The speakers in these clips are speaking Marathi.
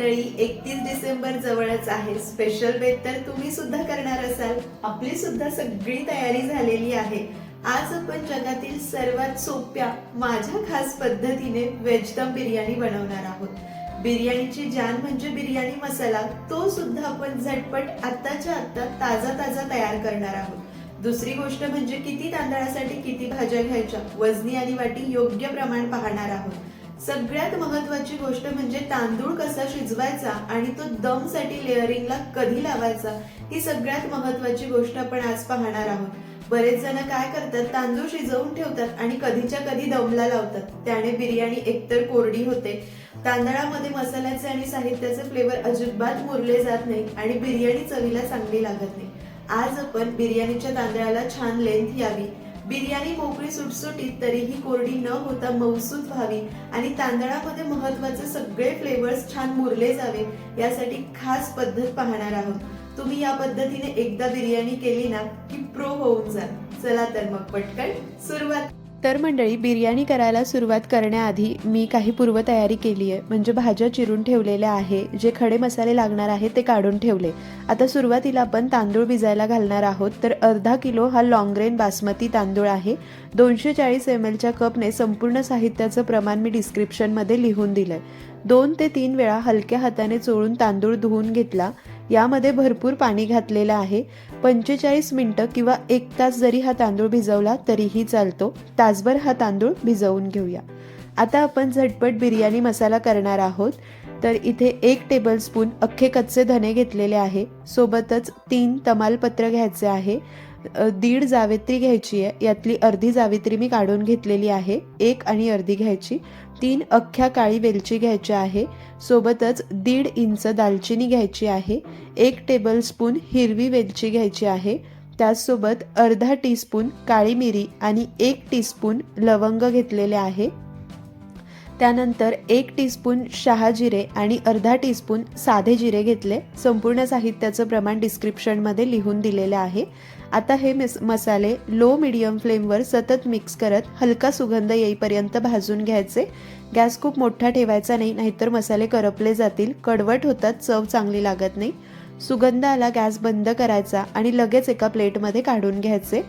मंडळी एकतीस डिसेंबर जवळच आहे. स्पेशल बेत तर तुम्ही सुद्धा करणार असाल. आपली सुद्धा सगळी तयारी झालेली आहे. आज आपण जगातील सर्वात सोप्या माझ्या खास पद्धतीने व्हेज दम बिर्याणी बनवणार आहोत. बिर्याणीची जान म्हणजे बिर्याणी मसाला तो सुद्धा आपण झटपट आत्ताच्या आत्ता ताजा ताजा तयार करणार आहोत. दुसरी गोष्ट म्हणजे किती तांदळासाठी किती भाज्या घ्यायच्या? वजनी आणि वाटी योग्य प्रमाण पाहणार आहोत. सगळ्यात महत्वाची गोष्ट म्हणजे तांदूळ कसा शिजवायचा आणि तो दमसाठी लेअरिंगला कधी लावायचा ही सगळ्यात महत्वाची गोष्ट आपण आज पाहणार आहोत. बरेच जण काय करतात तांदूळ शिजवून ठेवतात आणि कधीच्या कधी दमला लावतात. त्याने बिर्याणी एकतर कोरडी होते. तांदळामध्ये मसाल्याचे आणि साहित्याचे फ्लेवर अजिबात मुरले जात नाही आणि बिर्याणी चवीला चांगली लागत नाही. आज आपण बिर्याणीच्या तांदळाला छान लेंथ यावी. बिर्याणी मोकळी सुटसुटीत तरीही कोरडी न होता मौसूद व्हावी आणि तांदळामध्ये महत्त्वाचे सगळे फ्लेवर्स छान मुरले जावे यासाठी खास पद्धत पाहणार आहोत. तुम्ही या पद्धतीने एकदा बिर्याणी केली ना की प्रो होऊन जा चला तर मग पटकन सुरुवात तर मंडळी बिर्याणी करायला सुरुवात करण्याआधी मी काही पूर्वतयारी केली आहे म्हणजे भाज्या चिरून ठेवलेल्या आहे जे खडे मसाले लागणार आहे ते काढून ठेवले. आता सुरुवातीला आपण तांदूळ भिजायला घालणार आहोत. तर अर्धा किलो हा लॉंग्रेन बासमती तांदूळ आहे. दोनशे चाळीस एम एलच्या कपने संपूर्ण साहित्याचं प्रमाण मी डिस्क्रिप्शनमध्ये लिहून दिलं आहे दोन ते तीन वेळा हलक्या हाताने चोळून तांदूळ धुवून घेतला. यामध्ये भरपूर पाणी घातलेलं आहे. पंचेचाळीस मिनटं किंवा एक तास जरी हा तांदूळ भिजवला तरीही चालतो. तासभर हा तांदूळ भिजवून घेऊया. आता आपण झटपट बिर्याणी मसाला करणार आहोत. तर इथे एक टेबलस्पून अख्खे कच्चे धने घेतलेले आहे. सोबतच तीन तमालपत्र घ्यायचे आहे. दीड जावेत्री घ्यायची आहे. यातली अर्धी जावेत्री मी काढून घेतलेली आहे. एक आणि अर्धी घ्यायची. तीन अख्ख्या काळी वेलची घ्यायची आहे. सोबतच दीड इंच दालचिनी घ्यायची आहे. एक टेबलस्पून हिरवी वेलची घ्यायची आहे. त्याचसोबत अर्धा टीस्पून काळी मिरी आणि एक टीस्पून लवंग घेतलेले आहे. त्यानंतर एक टीस्पून शहा जिरे आणि अर्धा टीस्पून साधे जिरे घेतले. संपूर्ण साहित्याचं प्रमाण डिस्क्रिप्शनमध्ये लिहून दिलेले आहे. आता हे मिस मसाले लो मिडियम फ्लेमवर सतत मिक्स करत हलका सुगंध येईपर्यंत भाजून घ्यायचे. गॅस खूप मोठा ठेवायचा नाही नाहीतर मसाले करपले जातील. कडवट होतात चव चांगली लागत नाही. सुगंध आला गॅस बंद करायचा आणि लगेच एका प्लेटमध्ये काढून घ्यायचे.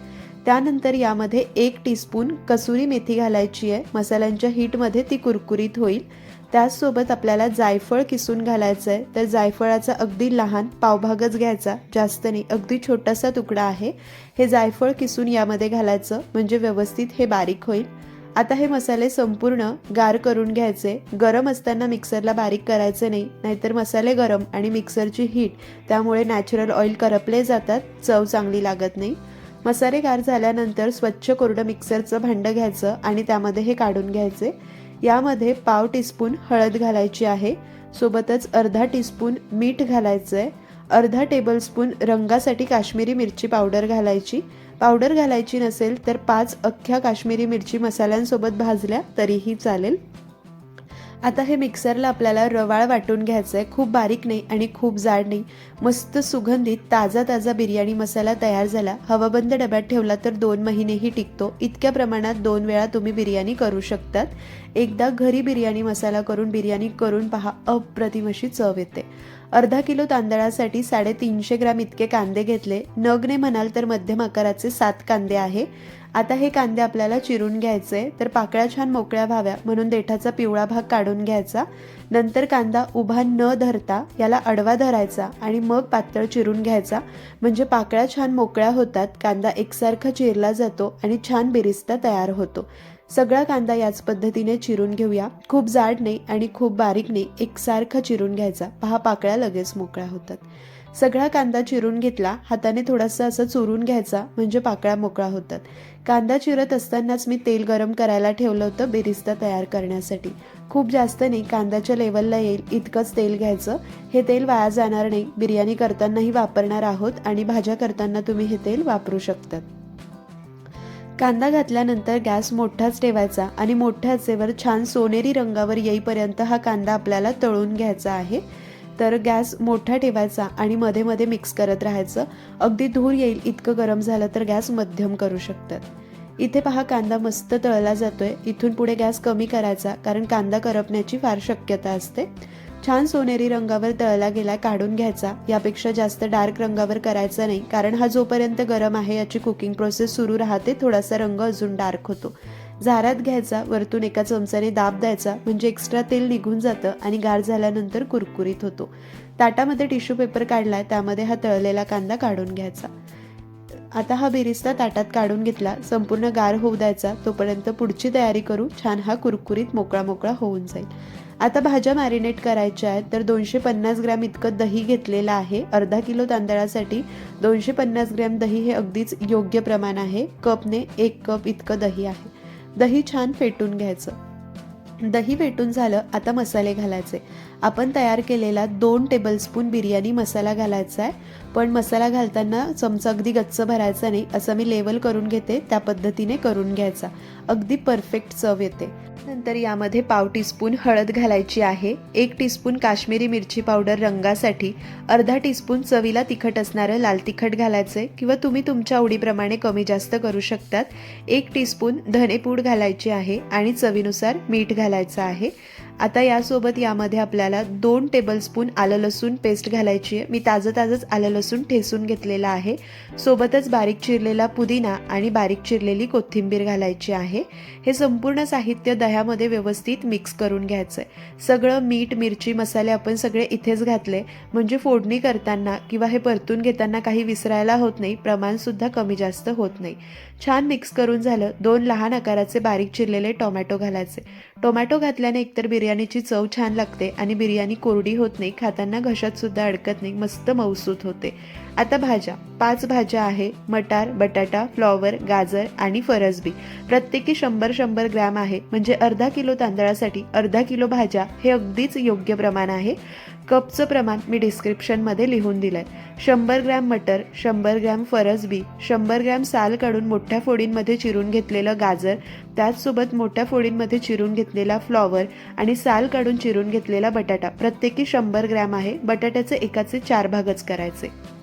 त्यानंतर यामध्ये एक टीस्पून कसुरी मेथी घालायची आहे. मसाल्यांच्या हीटमध्ये ती कुरकुरीत होईल. त्याचसोबत आपल्याला जायफळ किसून घालायचं आहे तर जायफळाचा अगदी लहान पावभागच घ्यायचा. जास्त नाही अगदी छोटासा तुकडा आहे. हे जायफळ किसून यामध्ये घालायचं. म्हणजे व्यवस्थित हे बारीक होईल. आता हे मसाले संपूर्ण गार करून घ्यायचे. गरम असताना मिक्सरला बारीक करायचे नाही. नाहीतर मसाले गरम आणि मिक्सरची हीट त्यामुळे नॅचरल ऑइल करपले जातात. चव चांगली लागत नाही. मसाले गार झाल्यानंतर स्वच्छ कोरडं मिक्सरचं भांडं घ्यायचं आणि त्यामध्ये हे काढून घ्यायचे. यामध्ये पाव टीस्पून हळद घालायची आहे. सोबतच अर्धा टीस्पून मीठ घालायचं आहे अर्धा टेबलस्पून रंगासाठी काश्मीरी मिरची पावडर घालायची. पावडर घालायची नसेल तर पाच अख्ख्या काश्मीरी मिरची मसाल्यांसोबत भाजल्या तरीही चालेल. आता हे मिक्सरला आपल्याला रवाळ वाटून घ्यायचं आहे खूप बारीक नाही आणि खूप जाड नाही. मस्त सुगंधित ताजा ताजा बिर्याणी मसाला तयार झाला. हवाबंद डब्यात ठेवला तर दोन महिनेही टिकतो. इतक्या प्रमाणात दोन वेळा तुम्ही बिर्याणी करू शकतात. एकदा घरी बिर्याणी मसाला करून बिर्याणी करून पहा. अप्रतिम अशी चव येते. अर्धा किलो तांदळासाठी साडेतीनशे ग्राम इतके कांदे घेतले. नगने म्हणाल तर मध्यम आकाराचे सात कांदे आहे. आता हे कांदे आपल्याला चिरून घ्यायचे तर पाकळ्या छान मोकळ्या व्हाव्या म्हणून देठाचा पिवळा भाग काढून घ्यायचा. नंतर कांदा उभा न धरता याला अडवा धरायचा आणि मग पातळ चिरून घ्यायचा. म्हणजे पाकळ्या छान मोकळ्या होतात कांदा एकसारखा चिरला जातो आणि छान बिरिस्ता तयार होतो. सगळा कांदा याच पद्धतीने चिरून घेऊया. खूप जाड नाही आणि खूप बारीक नाही एकसारखा चिरून घ्यायचा. पहा पाकळ्या लगेच मोकळ्या होतात. सगळा कांदा चिरून घेतला हाताने थोडासा असं चुरून घ्यायचा म्हणजे पाकळ्या मोकळा होतात. कांदा चिरत असतानाच मी तेल गरम करायला ठेवलं होतं बेरिस्ता तयार करण्यासाठी. खूप जास्त नाही कांद्याच्या लेवलला येईल इतकंच तेल घ्यायचं. हे तेल वाया जाणार नाही. बिर्याणी करतानाही वापरणार आहोत आणि भाज्या करताना तुम्ही हे तेल वापरू शकतात. कांदा घातल्यानंतर गॅस मोठाच ठेवायचा आणि मोठ्या आचेवर छान सोनेरी रंगावर येईपर्यंत हा कांदा आपल्याला तळून घ्यायचा आहे. तर गॅस मोठा ठेवायचा आणि मध्ये मध्ये मिक्स करत राहायचं. अगदी धूर येईल इतकं गरम झालं तर गॅस मध्यम करू शकतात. इथे पहा कांदा मस्त तळला जातोय. इथून पुढे गॅस कमी करायचा कारण कांदा करपण्याची फार शक्यता असते. छान सोनेरी रंगावर तळला गेला काढून घ्यायचा. यापेक्षा जास्त डार्क रंगावर करायचा नाही कारण हा जोपर्यंत गरम आहे याची कुकिंग प्रोसेस सुरू राहते थोडासा रंग अजून डार्क होतो. झारात घ्यायचा वरतून एका चमचाने दाब द्यायचा म्हणजे एक्स्ट्रा तेल निघून जातं आणि गार झाल्यानंतर कुरकुरीत होतो. ताटामध्ये टिश्यू पेपर काढला त्यामध्ये हा तळलेला कांदा काढून घ्यायचा. आता हा बिरिस्ता ताटात काढून घेतला संपूर्ण गार होऊ द्यायचा तोपर्यंत पुढची तयारी करू छान हा कुरकुरीत मोकळा मोकळा होऊन जाईल. आता भाज्या मॅरिनेट करायच्या आहेत तर दोनशे पन्नास ग्रॅम इतकं दही घेतलेलं आहे. अर्धा किलो तांदळासाठी दोनशे पन्नास ग्रॅम दही हे अगदीच योग्य प्रमाण आहे. कपने एक कप इतकं दही आहे. दही छान फेटून घ्यायचं. दही फेटून झालं आता मसाले घालायचे. आपण तयार केलेला दोन टेबलस्पून बिर्याणी मसाला घालायचा आहे. पण मसाला घालताना चमचा अगदी गच्च भरायचा नाही असं मी लेवल करून घेते त्या पद्धतीने करून घ्यायचा. अगदी परफेक्ट चव येते. नंतर यामध्ये पाव टीस्पून हळद घालायची आहे एक टीस्पून काश्मीरी मिरची पावडर रंगासाठी अर्धा टीस्पून चवीला तिखट असणारं लाल तिखट घालायचं किंवा तुम्ही तुमच्या आवडीप्रमाणे कमी जास्त करू शकतात. एक टीस्पून धनेपूड घालायची आहे आणि चवीनुसार मीठ घालायचं आहे. आता यासोबत यामध्ये आपल्याला दोन टेबलस्पून आलं लसूण पेस्ट घालायची आहे. मी ताजं ताजंच आलं लसूण ठेसून घेतलेलं आहे. सोबतच बारीक चिरलेला पुदिना आणि बारीक चिरलेली कोथिंबीर घालायची आहे. हे संपूर्ण साहित्य दह्यामध्ये व्यवस्थित मिक्स करून घ्यायचं आहे सगळं मीठ मिरची मसाले आपण सगळे इथेच घातले. म्हणजे फोडणी करताना किंवा हे परतून घेताना काही विसरायला होत नाही. प्रमाणसुद्धा कमी जास्त होत नाही. छान मिक्स करून झालं. दोन लहान आकाराचे बारीक चिरलेले टोमॅटो घालायचे. टोमॅटो घातल्याने एकतर बिर्याणी बिर्याणीची चव छान लागते आणि बिर्याणी कोरडी होत नाही खाताना घशात सुद्धा अडकत नाही मस्त मऊसूत होते. आता भाज्या. पाच भाज्या आहे मटार बटाटा फ्लॉवर गाजर आणि फरसबी. प्रत्येकी शंभर शंभर ग्रॅम आहे म्हणजे अर्धा किलो तांदळासाठी अर्धा किलो भाज्या हे अगदीच योग्य प्रमाण आहे. कपचं प्रमाण मी डिस्क्रिप्शनमध्ये लिहून दिलं आहे शंभर ग्रॅम मटर शंभर ग्रॅम फरसबी शंभर ग्रॅम साल काढून मोठ्या फोडींमध्ये चिरून घेतलेलं गाजर त्याचसोबत मोठ्या फोडींमध्ये चिरून घेतलेला फ्लॉवर आणि साल काढून चिरून घेतलेला बटाटा. प्रत्येकी शंभर ग्रॅम आहे. बटाट्याचे एकाचे चार भागच करायचे.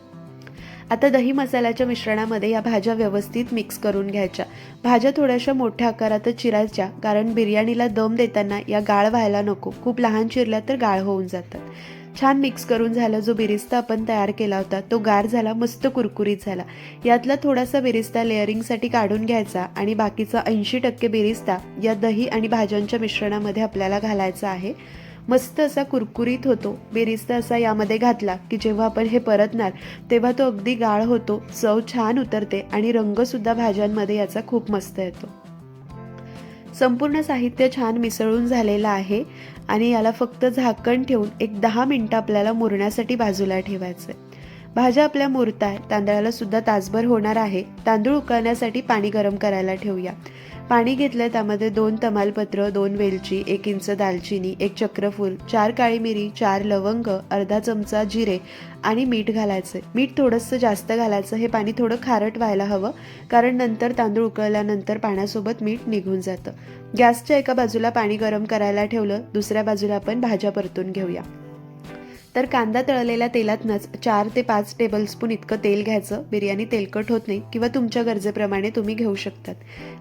आता दही मसाल्याच्या मिश्रणामध्ये या भाज्या व्यवस्थित मिक्स करून घ्यायच्या. भाज्या थोड्याशा मोठ्या आकारातच चिरायच्या कारण बिर्याणीला दम देताना या गाळ व्हायला नको. खूप लहान चिरल्या तर गाळ होऊन जातात. छान मिक्स करून झालं जो बिरिस्ता आपण तयार केला होता तो गार झाला मस्त कुरकुरीत झाला. यातला थोडासा बिरिस्ता लेअरिंगसाठी काढून घ्यायचा आणि बाकीचा ऐंशी टक्के बिरिस्ता या दही आणि भाज्यांच्या मिश्रणामध्ये आपल्याला घालायचा आहे. मस्त असा कुरकुरीत होतो. बेरिस्ता असा यामध्ये घातला की जेव्हा आपण हे परतणार तेव्हा तो अगदी गाळ होतो चव छान उतरते आणि रंगसुद्धा भाज्यांमध्ये याचा खूप मस्त येतो. संपूर्ण साहित्य छान मिसळून झालेलं आहे आणि याला फक्त झाकण ठेवून एक दहा मिनटं आपल्याला मुरण्यासाठी बाजूला ठेवायचं आहे भाज्या आपल्या मुरत आहे तांदळाला सुद्धा तासभर होणार आहे. तांदूळ उकळण्यासाठी पाणी गरम करायला ठेवूया. पाणी घेतलं त्यामध्ये दोन तमालपत्र दोन वेलची एक इंच दालचिनी एक चक्रफूल चार काळी मिरी चार लवंग अर्धा चमचा जिरे आणि मीठ घालायचं मीठ थोडंसं जास्त घालायचं हे पाणी थोडं खारट व्हायला हवं कारण नंतर तांदूळ उकळल्यानंतर पाण्यासोबत मीठ निघून जातं. गॅसच्या एका बाजूला पाणी गरम करायला ठेवलं दुसऱ्या बाजूला आपण भाज्या परतून घेऊया. तर कांदा तळलेल्या तेलातनंच चार ते पाच टेबलस्पून इतकं तेल घ्यायचं. बिर्याणी तेलकट होत नाही किंवा तुमच्या गरजेप्रमाणे तुम्ही घेऊ शकतात.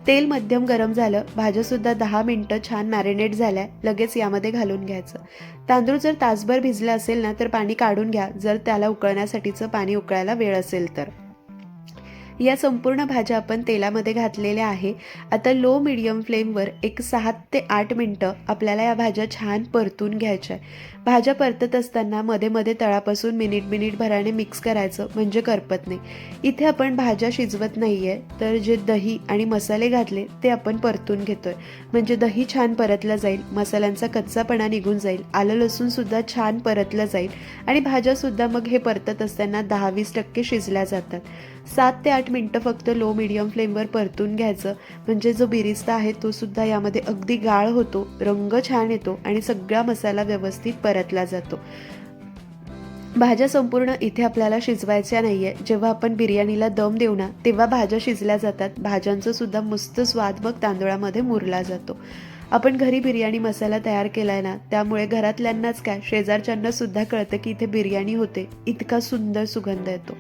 तेल मध्यम गरम झालं भाज्यासुद्धा दहा मिनटं छान मॅरिनेट झाल्या लगेच यामध्ये घालून घ्यायचं. तांदूळ जर तासभर भिजला असेल ना तर पाणी काढून घ्या. जर त्याला उकळण्यासाठीचं पाणी उकळायला वेळ असेल तर. या संपूर्ण भाज्या आपण तेलामध्ये घातलेल्या आहे. आता लो मिडियम फ्लेमवर एक सहा ते आठ मिनटं आपल्याला या भाज्या छान परतून घ्यायच्या आहे भाज्या परतत असताना मध्ये मध्ये तळापासून मिनिट मिनिट भराने मिक्स करायचं म्हणजे करपत नाही इथे आपण भाज्या शिजवत नाही आहे तर जे दही आणि मसाले घातले ते आपण परतून घेतोय. म्हणजे दही छान परतलं जाईल मसाल्यांचा कच्चापणा निघून जाईल आलं लसूणसुद्धा छान परतलं जाईल आणि भाज्यासुद्धा मग हे परतत असताना दहा वीस टक्के शिजल्या जातात. सात ते आठ मिनटं फक्त लो मिडियम फ्लेमवर परतून घ्यायचं. म्हणजे जो बिरिस्ता आहे तो सुद्धा यामध्ये अगदी गाळ होतो रंग छान येतो आणि सगळा मसाला व्यवस्थित परतला जातो. भाज्या संपूर्ण इथे आपल्याला शिजवायच्या नाही आहे जेव्हा आपण बिर्याणीला दम देऊ ना तेव्हा भाज्या शिजल्या जातात. भाज्यांचा सुद्धा मस्त स्वाद मग तांदुळामध्ये मुरला जातो. आपण घरी बिर्याणी मसाला तयार केलाय ना त्यामुळे घरातल्यांनाच काय शेजारच्यांना सुद्धा कळतं की इथे बिर्याणी होते. इतका सुंदर सुगंध येतो.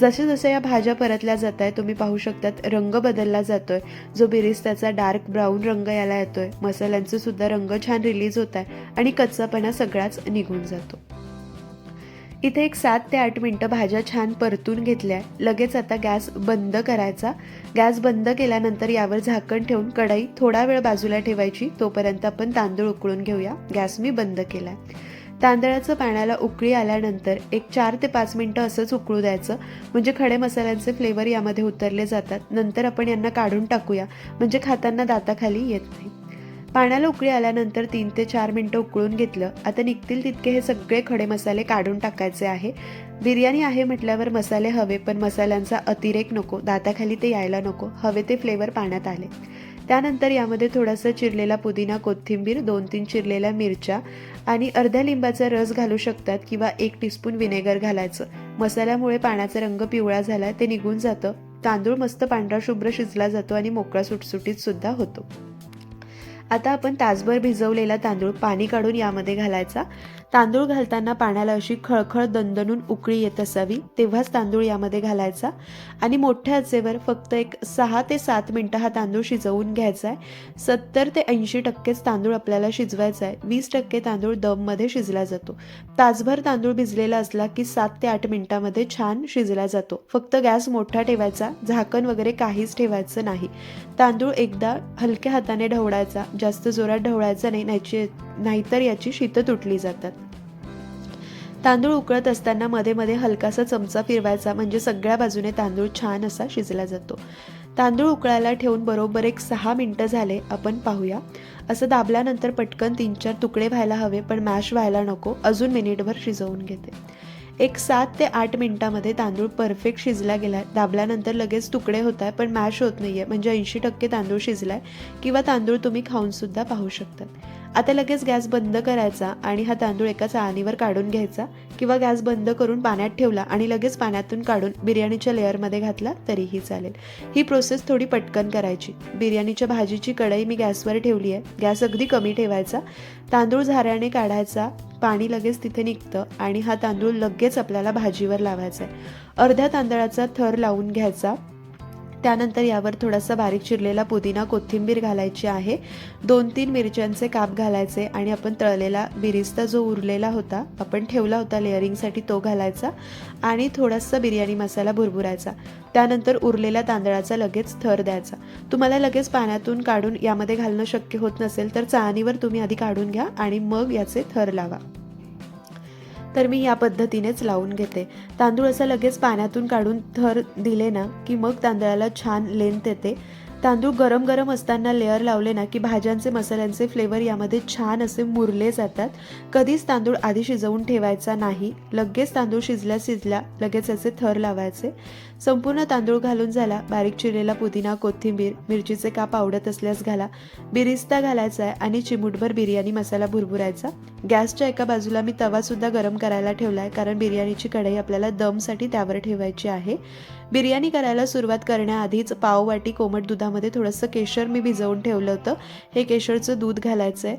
जसे जसे या भाज्या परतल्या जात आहे तुम्ही पाहू शकतात रंग बदलला जातोय. जो बिरिस्ताचा डार्क ब्राऊन रंग याला येतोय. मसाल्यांचा सुद्धा रंग छान रिलीज होत आहे आणि कच्चापणा सगळाच निघून जातो. इथे एक सात ते आठ मिनटं भाज्या छान परतून घेतल्या. लगेच आता गॅस बंद करायचा. गॅस बंद केल्यानंतर यावर झाकण ठेवून कढई थोडा वेळ बाजूला ठेवायची. तोपर्यंत आपण तांदूळ उकळून घेऊया. गॅस मी बंद केलाय. तांदळाचं पाण्याला उकळी आल्यानंतर एक चार ते पाच मिनटं असंच उकळू द्यायचं. म्हणजे खडे मसाल्यांचे फ्लेवर यामध्ये उतरले जातात. नंतर आपण यांना काढून टाकूया. म्हणजे खाताना दाताखाली येत नाही. पाण्याला उकळी आल्यानंतर तीन ते चार मिनटं उकळून घेतलं. आता निघतील तितके हे सगळे खडे मसाले काढून टाकायचे आहे. बिर्याणी आहे म्हटल्यावर मसाले हवे पण मसाल्यांचा अतिरेक नको. दाताखाली ते यायला नको. हवे ते फ्लेवर पाण्यात आले. त्यानंतर यामध्ये थोडासा चिरलेला पुदिना कोथिंबीर दोन तीन चिरलेल्या मिरच्या आणि अर्ध्या लिंबाचा रस घालू शकतात किंवा एक टीस्पून विनेगर घालायचं. मसाल्यामुळे पाण्याचा रंग पिवळा झाला ते निघून जातं. तांदूळ मस्त पांढरा शुभ्र शिजला जातो आणि मोकळा सुटसुटीत सुद्धा होतो. आता आपण तासभर भिजवलेला तांदूळ पाणी काढून यामध्ये घालायचा. तांदूळ घालताना पाण्याला अशी खळखळ दणदणून उकळी येत असावी तेव्हाच तांदूळ यामध्ये घालायचा. आणि मोठ्या आचेवर फक्त एक सहा ते सात मिनटं हा तांदूळ शिजवून घ्यायचा आहे. सत्तर ते ऐंशी टक्केच तांदूळ आपल्याला शिजवायचा आहे. वीस टक्के तांदूळ दममध्ये शिजला जातो. तासभर तांदूळ भिजलेला असला की सात ते आठ मिनिटामध्ये छान शिजला जातो. फक्त गॅस मोठा ठेवायचा झाकण वगैरे काहीच ठेवायचं नाही. तांदूळ एकदा हलक्या हाताने ढवळायचा जास्त जोरात ढवळायचा नाही नाहीचे नाहीतर याची शीतं तुटली जातात. तांदूळ उकळत असताना मध्ये मध्ये हलकासा चमचा फिरवायचा म्हणजे सगळ्या बाजूने तांदूळ छान असा शिजला जातो. तांदूळ उकळायला ठेवून बरोबर एक सहा मिनटं झाले आपण पाहूया. असं दाबल्यानंतर पटकन तीन चार तुकडे व्हायला हवे पण मॅश व्हायला नको अजून मिनिटभर शिजवून घेते. एक सात ते आठ मिनिटामध्ये तांदूळ परफेक्ट शिजला गेलाय दाबल्यानंतर लगेच तुकडे होत आहे पण मॅश होत नाही आहे म्हणजे ऐंशी टक्के तांदूळ शिजला आहे किंवा तांदूळ तुम्ही खाऊनसुद्धा पाहू शकतात. आता लगेच गॅस बंद करायचा आणि हा तांदूळ एका चाळणीवर काढून घ्यायचा किंवा गॅस बंद करून पाण्यात ठेवला आणि लगेच पाण्यातून काढून बिर्याणीच्या लेअरमध्ये घातला तरीही चालेल. ही प्रोसेस थोडी पटकन करायची. बिर्याणीच्या भाजीची कढई मी गॅसवर ठेवली आहे. गॅस अगदी कमी ठेवायचा. तांदूळ झाऱ्याने काढायचा. पाणी लगेच तिथे निघतं आणि हा तांदूळ लगेच आपल्याला भाजीवर लावायचा आहे. अर्ध्या तांदळाचा थर लावून घ्यायचा. त्यानंतर यावर थोडासा बारीक चिरलेला पुदिना कोथिंबीर घालायची आहे. दोन तीन मिरच्यांचे काप घालायचे आणि आपण तळलेला बिरिस्ता जो उरलेला होता आपण ठेवला होता लेअरिंगसाठी तो घालायचा आणि थोडासा बिर्याणी मसाला भुरभुरायचा. त्यानंतर उरलेल्या तांदळाचा लगेच थर द्यायचा. तुम्हाला लगेच पाण्यातून काढून यामध्ये घालणं शक्य होत नसेल तर चाळणीवर तुम्ही आधी काढून घ्या आणि मग याचे थर लावा. तर मी या पद्धतीनेच लावून घेते. तांदूळ असं लगेच पाण्यातून काढून थर दिले ना की मग तांदळाला छान लेंथ येते. तांदूळ गरम गरम असताना लेअर लावले ना की भाज्यांचे मसाल्यांचे फ्लेवर यामध्ये छान असे मुरले जातात. कधीच तांदूळ आधी शिजवून ठेवायचा नाही. लगेच तांदूळ शिजल्या शिजल्या लगेच असे थर लावायचे. संपूर्ण तांदूळ घालून झाला. बारीक चिरलेला पुदिना कोथिंबीर मिरचीचे काप आवडत असल्यास घाला. बिरिस्ता घालायचा आहे आणि चिमूटभर बिर्याणी मसाला भुरभुरायचा. गॅसच्या एका बाजूला मी तवासुद्धा गरम करायला ठेवला आहे कारण बिर्याणीची कढई आपल्याला दमसाठी त्यावर ठेवायची आहे. बिर्याणी करायला सुरुवात करण्याआधीच पाववाटी कोमट दुधामध्ये थोडंसं केशर मी भिजवून ठेवलं होतं. हे केशरचं दूध घालायचं आहे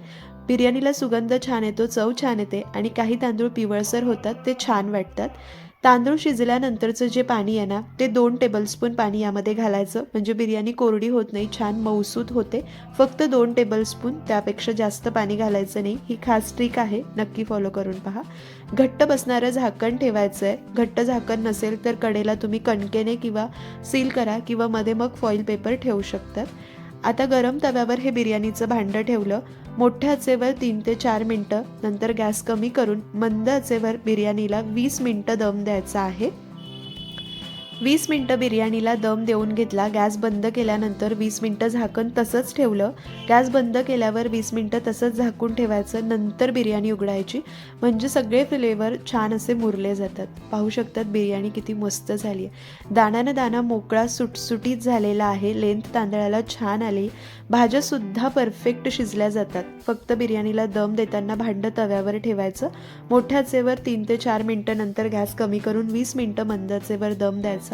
बिर्याणीला सुगंध छान येतो चव छान येते आणि काही तांदूळ पिवळसर होतात ते छान वाटतात. तांदूळ शिजल्यानंतरचं जे पाणी आहे ना ते दोन टेबलस्पून पाणी यामध्ये घालायचं. म्हणजे बिर्याणी कोरडी होत नाही छान मऊसूद होते. फक्त दोन टेबलस्पून त्यापेक्षा जास्त पाणी घालायचं नाही. ही खास ट्रिक आहे. नक्की फॉलो करून पहा. घट्ट बसणारं झाकण ठेवायचं आहे घट्ट झाकण नसेल तर कडेला तुम्ही कणकेने किंवा सील करा किंवा मध्ये मग फॉईल पेपर ठेवू शकतात आता गरम तव्यावर हे बिर्याणीचं भांडं ठेवलं. मोठ्या आचेवर तीन ते चार मिनटं नंतर गॅस कमी करून मंद आचेवर बिर्याणीला वीस मिनटं दम द्यायचा आहे. वीस मिनटं बिर्याणीला दम देऊन घेतला. गॅस बंद केल्यानंतर वीस मिनटं झाकण तसंच ठेवलं. गॅस बंद केल्यावर वीस मिनटं तसंच झाकून ठेवायचं. नंतर बिर्याणी उघडायची. म्हणजे सगळे फ्लेवर छान असे मुरले जातात. पाहू शकतात बिर्याणी किती मस्त झाली आहे. दाण्यानं दाणा मोकळा सुटसुटीत झालेला आहे. लेंथ तांदळाला छान आली. भाज्यासुद्धा परफेक्ट शिजल्या जातात. फक्त बिर्याणीला दम देताना भांडं तव्यावर ठेवायचं. मोठ्याचेवर तीन ते चार मिनटं नंतर गॅस कमी करून वीस मिनटं मंदाचेवर दम द्यायचा.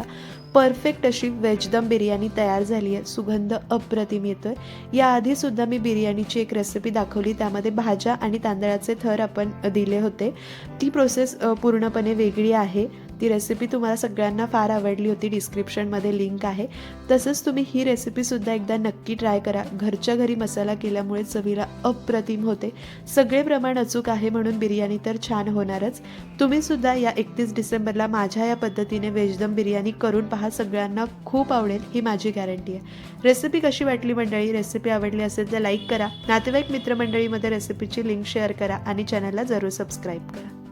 परफेक्ट अशी व्हेज दम बिर्याणी तयार झाली आहे. सुगंध अप्रतिम येतोय. याआधी सुद्धा मी बिर्याणीची एक रेसिपी दाखवली. त्यामध्ये भाज्या आणि तांदळाचे थर आपण दिले होते. ती प्रोसेस पूर्णपणे वेगळी आहे. ती रेसिपी तुम्हाला सगळ्यांना फार आवडली होती. डिस्क्रिप्शनमध्ये लिंक आहे. तसंच तुम्ही ही रेसिपीसुद्धा एकदा नक्की ट्राय करा. घरच्या घरी मसाला केल्यामुळे चवीला अप्रतिम होते. सगळे प्रमाण अचूक आहे म्हणून बिर्याणी तर छान होणारच. तुम्ही सुद्धा या एकतीस डिसेंबरला माझ्या या पद्धतीने वेजदम बिर्याणी करून पहा. सगळ्यांना खूप आवडेल. ही माझी गॅरंटी आहे. रेसिपी कशी वाटली मंडळी? रेसिपी आवडली असेल तर लाईक करा. नातेवाईक मित्रमंडळीमध्ये रेसिपीची लिंक शेअर करा आणि चॅनलला जरूर सबस्क्राईब करा.